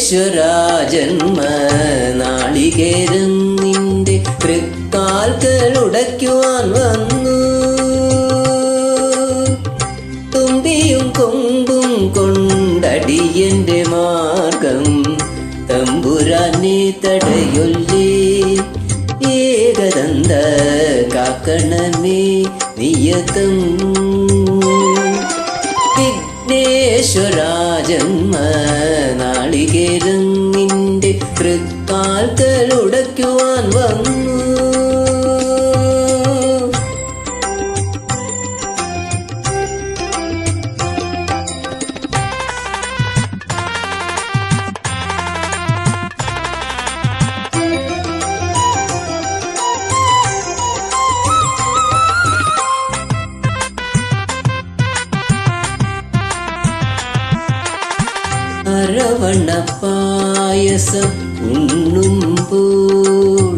വിഘ്നേശ്വരാജന്മ നാളികേരം നിന്റെ തൃക്കാൽക്കൾ ഉടയ്ക്കുവാൻ വന്നു. തുമ്പിയും കൊമ്പും കൊണ്ടടിയന്റെ മാർഗം തമ്പുരാനെ തടയൊല്ലേ. ഏകദന്ത കാക്കണമേ നിയതം. വിഘ്നേശ്വരാജന്മ നാളികേരം നിന്റെ തൃക്കാൽക്കൾ ഉടയ്ക്കുവാൻ വന്നു. അരവണ പായസം ഉണ്ണുമ്പോൾ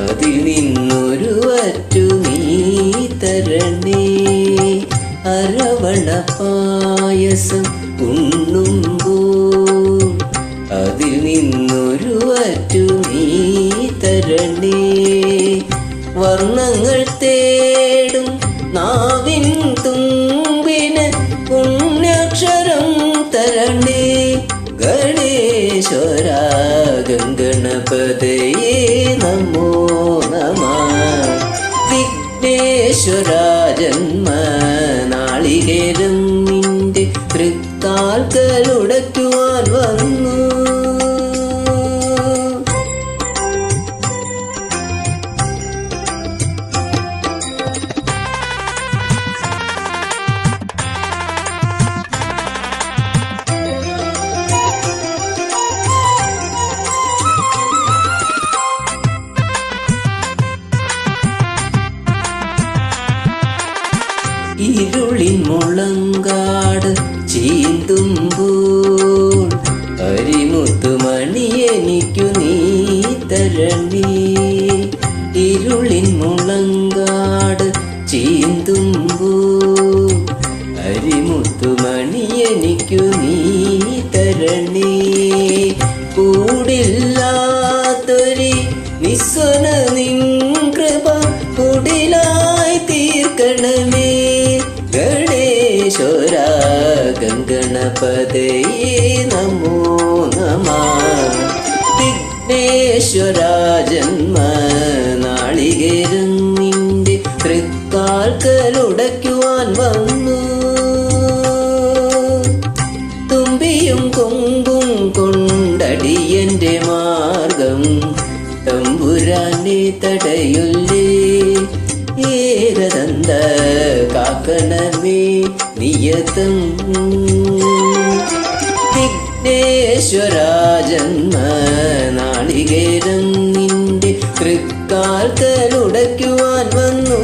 അതിൽ നിന്നൊരു അറ്റു നീ തരണേ. അരവണ പായസം ഉണ്ണുമ്പോൾ അതിൽ നിന്നൊരു അറ്റു നീ തരണേ. വർണങ്ങൾ തേടും നാവിൻ തുമ്പിന് പുണ്യാക്ഷരം തരണേ. ഗംഗണപതയേ നമോ നമ. വിഘ്നേശ്വരാജന്മ നാളികേരം നിന്റെ തൃക്കാൽക്കൽ ഉടയ്ക്കുവാൻ വന്നു. മുളങ്കാട് ചീന്തുമ്പോൾ അരിമുത്തുമണി എനിക്കു നീ തരണി. ഇരുളിൻ മുളങ്കാട് ചീന്തുമ്പോൾ അരിമുത്തുമണി എനിക്കു നീ തരണി. കൂടില്ലാത്തൊരി ഗംഗണപതയേ നമോ നമ. വിഘ്നേശ്വരാജന്മ നാളികേരം നിന്റെ തൃക്കാൽക്കൽ വന്നു. തുമ്പിയും കൊമ്പും കൊണ്ടടിയന്റെ മാർഗം തമ്പുരാനെ തടയുല്ലേ ഏകദന്ത കാക്കണമേ നിയതം വിഘ്നേശ്വര ജന്മ നാളികേരം നിന്റെ തൃക്കാർത്തലുടയ്ക്കുവാൻ വന്നു.